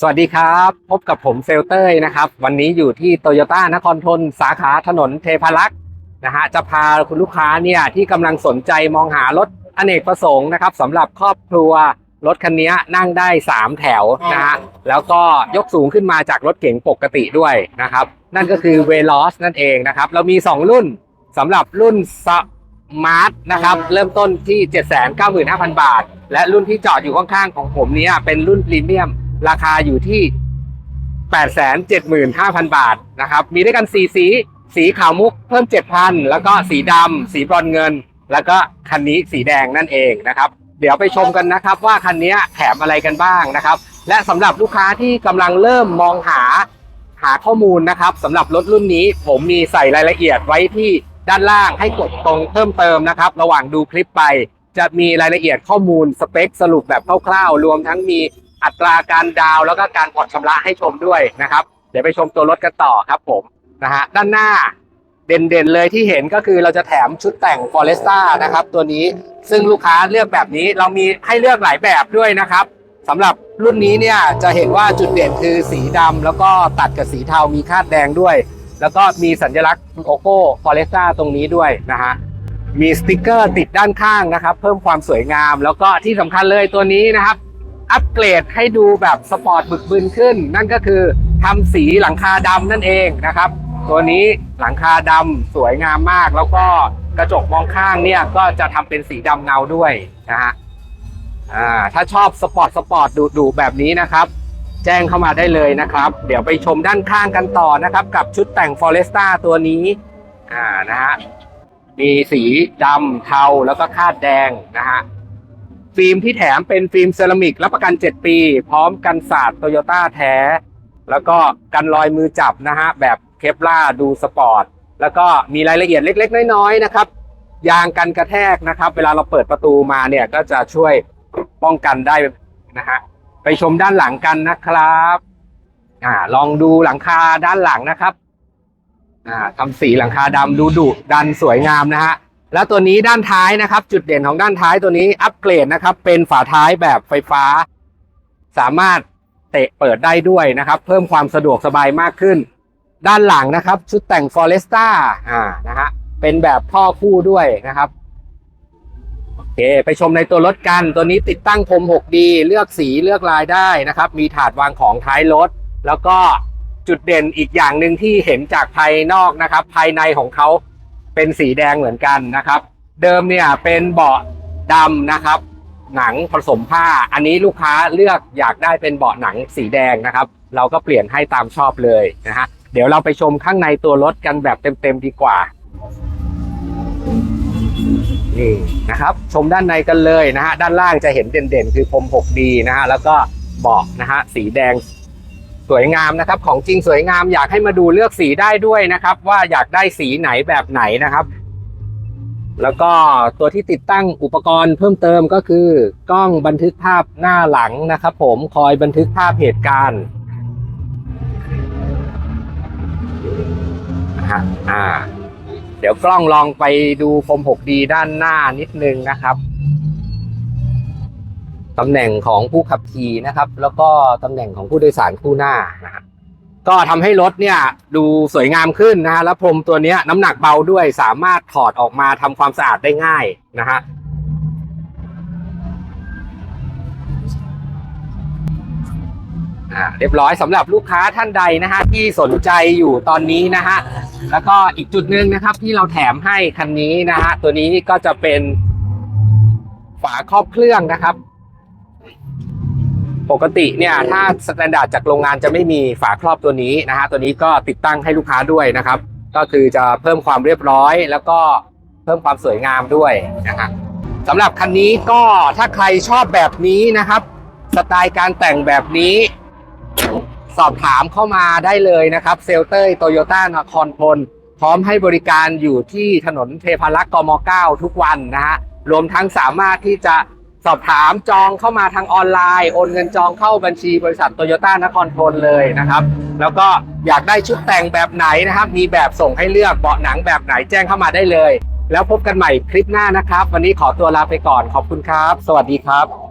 สวัสดีครับ พบกับผมเซลเตอร์นะครับ วันนี้อยู่ที่โตโยต้านครทนสาขาถนนเทพารักษ์นะฮะจะพาคุณลูกค้าเนี่ยที่กำลังสนใจมองหารถอเนกประสงค์นะครับสำหรับครอบครัวรถคันนี้นั่งได้ 3 แถวนะฮะแล้วก็ยกสูงขึ้นมาจากรถเก๋งปกติด้วยนะครับ นั่นก็คือเวล o สนั่นเองนะครับ เรามี 2 รุ่นสำหรับรุ่นสมาร์ทนะครับเริ่มต้นที่ 795,000 บาท และรุ่นที่จอดอยู่ข้างๆของผมเนี้เป็นรุ่นพรีเมียม ราคาอยู่ที่ 875,000 บาทนะครับ มีด้วยกัน 4 สี สีขาวมุกเพิ่ม 7,000 แล้วก็สีดำสีบรอนเงิน แล้วก็คันนี้สีแดงนั่นเองนะครับ เดี๋ยวไปชมกันนะครับ ว่าคันนี้แถมอะไรกันบ้างนะครับ และสำหรับลูกค้าที่กำลังเริ่มมองหาหาข้อมูลนะครับสำหรับรถรุ่นนี้ผมมีใส่รายละเอียดไว้ที่ด้านล่างให้กดตรงเพิ่มเติมนะครับ ระหว่างดูคลิปไป จะมีรายละเอียดข้อมูลสเปคสรุปแบบคร่าวๆ รวมทั้งมี อัตราการดาวแล้วก็การผ่อนชำระให้ชมด้วยนะครับ เดี๋ยวไปชมตัวรถกันต่อครับผมนะฮะด้านหน้าเด่นๆเลยที่เห็นก็คือเราจะแถมชุดแต่ง f o r e s t a นะครับตัวนี้ซึ่งลูกค้าเลือกแบบนี้เรามีให้เลือกหลายแบบด้วยนะครับสำหรับรุ่นนี้เนี่ยจะเห็นว่าจุดเด่นคือสีดำแล้วก็ตัดกับสีเทามีคาดแดงด้วย แล้วก็มีสัญลักษณ์โลโก้ f o r e s t a ตรงนี้ด้วยนะฮะมีสติกเกอร์ติดด้านข้างนะครับ เพิ่มความสวยงาม แล้วก็ที่สำคัญเลยตัวนี้นะครับ อัปเกรดให้ดูแบบสปอร์ตบึกบึนขึ้น นั่นก็คือทำสีหลังคาดำนั่นเองนะครับ ตัวนี้หลังคาดำสวยงามมาก แล้วก็กระจกมองข้างเนี่ยก็จะทำเป็นสีดำเงาด้วยนะฮะอ่าถ้าชอบสปอร์ตสปอร์ตดุดุแบบนี้นะครับ แจ้งเข้ามาได้เลยนะครับ เดี๋ยวไปชมด้านข้างกันต่อนะครับ กับชุดแต่ง Foresta ตัวนี้อ่านะฮะมีสีดำเทาแล้วก็คาดแดงนะฮะ ฟิล์มที่แถมเป็นฟิล์มเซรามิกรับประกัน 7 ปี พร้อมกันศาสตร์โตโยต้าแท้ แล้วก็กันรอยมือจับนะฮะ แบบเคปล่าดูสปอร์ต แล้วก็มีรายละเอียดเล็ก ๆ น้อยๆนะครับ ยางกันกระแทกนะครับ เวลาเราเปิดประตูมาเนี่ยก็จะช่วยป้องกันได้นะฮะ ไปชมด้านหลังกันนะครับอ่าลองดูหลังคาด้านหลังนะครับอ่าทำสีหลังคาดำดูดุดันสวยงามนะฮะ แล้วตัวนี้ด้านท้ายนะครับ จุดเด่นของด้านท้ายตัวนี้อัปเกรดนะครับ เป็นฝาท้ายแบบไฟฟ้า สามารถเตะเปิดได้ด้วยนะครับ เพิ่มความสะดวกสบายมากขึ้น ด้านหลังนะครับ ชุดแต่ง Foresta อ่านะฮะเป็นแบบพ่อคู่ด้วยนะครับโอเคไปชมในตัวรถกัน ตัวนี้ติดตั้งพรม 6D เลือกสีเลือกลายได้นะครับ มีถาดวางของท้ายรถ แล้วก็จุดเด่นอีกอย่างหนึ่งที่เห็นจากภายนอกนะครับ ภายในของเขา เป็นสีแดงเหมือนกันนะครับ เดิมเนี่ยเป็นเบาะดำนะครับ หนังผสมผ้า อันนี้ลูกค้าเลือกอยากได้เป็นเบาะหนังสีแดงนะครับ เราก็เปลี่ยนให้ตามชอบเลยนะฮะเดี๋ยวเราไปชมข้างในตัวรถกันแบบเต็มๆดีกว่านี่นะครับชมด้านในกันเลยนะฮะด้านล่างจะเห็นเด่นๆ คือพรม 6D นะฮะแล้วก็เบาะนะฮะสีแดง สวยงามนะครับ ของจริงสวยงามอยากให้มาดูเลือกสีได้ด้วยนะครับ ว่าอยากได้สีไหนแบบไหนนะครับ แล้วก็ตัวที่ติดตั้งอุปกรณ์เพิ่มเติมก็คือกล้องบันทึกภาพหน้าหลังนะครับ ผมคอยบันทึกภาพเหตุการณ์ฮะอ่า เดี๋ยวกล้องลองไปดูพรม 6D ด้านหน้านิดนึงนะครับ ตำแหน่งของผู้ขับขี่นะครับ แล้วก็ตำแหน่งของผู้โดยสารคู่หน้านะฮะก็ทำให้รถเนี่ยดูสวยงามขึ้นนะฮะแล้วพรมตัวนี้น้ำหนักเบาด้วยสามารถถอดออกมาทำความสะอาดได้ง่ายนะฮะอ่าเรียบร้อยสำหรับลูกค้าท่านใดนะฮะที่สนใจอยู่ตอนนี้นะฮะแล้วก็อีกจุดหนึ่งนะครับที่เราแถมให้คันนี้นะฮะตัวนี้ก็จะเป็นฝาครอบเครื่องนะครับ ปกติเนี่ยถ้าสแตนดาร์ดจากโรงงานจะไม่มีฝาครอบตัวนี้นะฮะตัวนี้ก็ติดตั้งให้ลูกค้าด้วยนะครับ ก็คือจะเพิ่มความเรียบร้อย แล้วก็เพิ่มความสวยงามด้วยนะฮะสำหรับคันนี้ก็ถ้าใครชอบแบบนี้นะครับ สไตล์การแต่งแบบนี้ สอบถามเข้ามาได้เลยนะครับ เซลเตอร์โตโยต้านครพลพร้อมให้บริการอยู่ที่ถนนเทพารักษ์กม 9 ทุกวันนะฮะรวมทั้งสามารถที่จะ สอบถามจองเข้ามาทางออนไลน์ โอนเงินจองเข้าบัญชีบริษัทโตโยต้านครพลเลยนะครับ แล้วก็อยากได้ชุดแต่งแบบไหนนะครับ มีแบบส่งให้เลือกเบาะหนังแบบไหนแจ้งเข้ามาได้เลย แล้วพบกันใหม่คลิปหน้านะครับ วันนี้ขอตัวลาไปก่อนขอบคุณครับ สวัสดีครับ